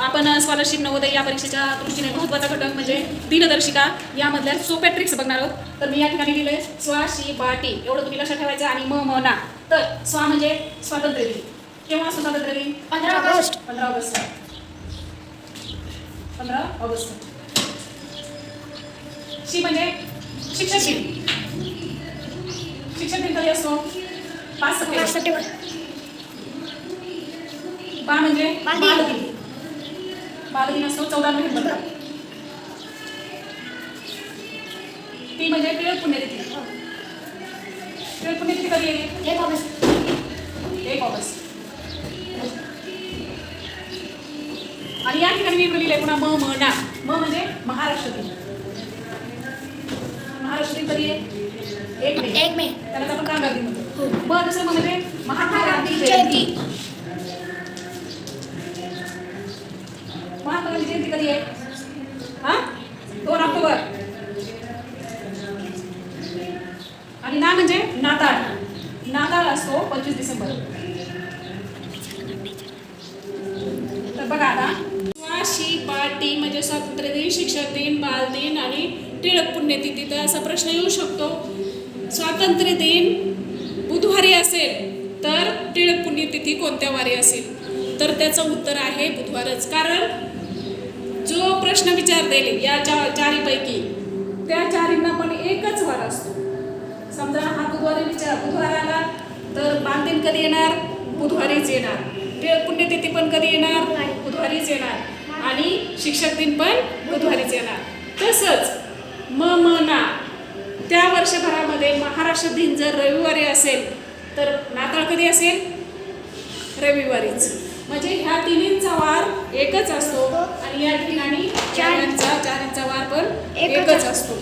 आपण स्कॉलरशिप नवोदय या परीक्षेच्या दृष्टीने महत्त्वाचा घटक म्हणजे दिनदर्शिका. यामधल्या सोप्या ट्रिक्स बघणार आहोत. तर मी या ठिकाणी लिहिलंय स्वा शी बा टी. एवढं तुम्ही लक्षात ठेवायचं आणि म म ना. तर स्वा म्हणजे स्वातंत्र्य दिन. केव्हा असतो स्वातंत्र्य दिन? पंधरा ऑगस्ट. पंधरा ऑगस्ट. पंधरा ऑगस्ट. शी म्हणजे शिक्षक दिन. शिक्षक दिन कधी असतो? पाच सप्टेंबर. बा म्हणजे बालदिन. बालदिन असतो चौदा नोव्हेंबरला ती म्हणजे टिळक पुण्यतिथी. टिळक पुण्यतिथी कधी आहे एक ऑगस्ट. एक ऑगस्ट. आणि या ठिकाणी मी लिहिलंय पुन्हा म म ना म म्हणजे महाराष्ट्र दिन महाराष्ट्र दिन कधी आहे? एक मे. एक मे. त्यालाच आपण कामगार दिन म्हणतो. हो. म म म्हणजे महात्मा गांधी जयंती. जयंती जयंती कधी आहे हा? दोन ऑक्टोबर आणि ना म्हणजे नाताळ नाताळ असतो पंचवीस डिसेंबर. तर बघा आता. स्वाशी पाटी म्हणजे स्वातंत्र्य दिन शिक्षक दिन बाल दिन आणि टिळक पुण्यतिथी. तर असा प्रश्न येऊ शकतो. स्वातंत्र्य दिन बुधवारी असेल तर टिळक पुण्यतिथी कोणत्या वारी असेल? तर त्याचं उत्तर आहे बुधवारच. कारण जो प्रश्न विचारलेले या चा चारीपैकी त्या चारींना पण एकच वार असतो. समजा हा बुधवारी विचार बुधवार आला तर बांधीन कधी येणार? बुधवारीच येणार. टिळक पुण्यतिथी पण कधी येणार? बुधवारीच येणार. आणि शिक्षक दिन पण बुधवारीच येणार. तसंच म म ना त्या वर्षभरामध्ये महाराष्ट्र दिन जर रविवारी असेल तर नाताळ कधी असेल? रविवारीच. म्हणजे ह्या तिन्हींचा वार एकच असतो आणि या ठिकाणी चारांचा चारांचा वार पण एकच एकच असतो.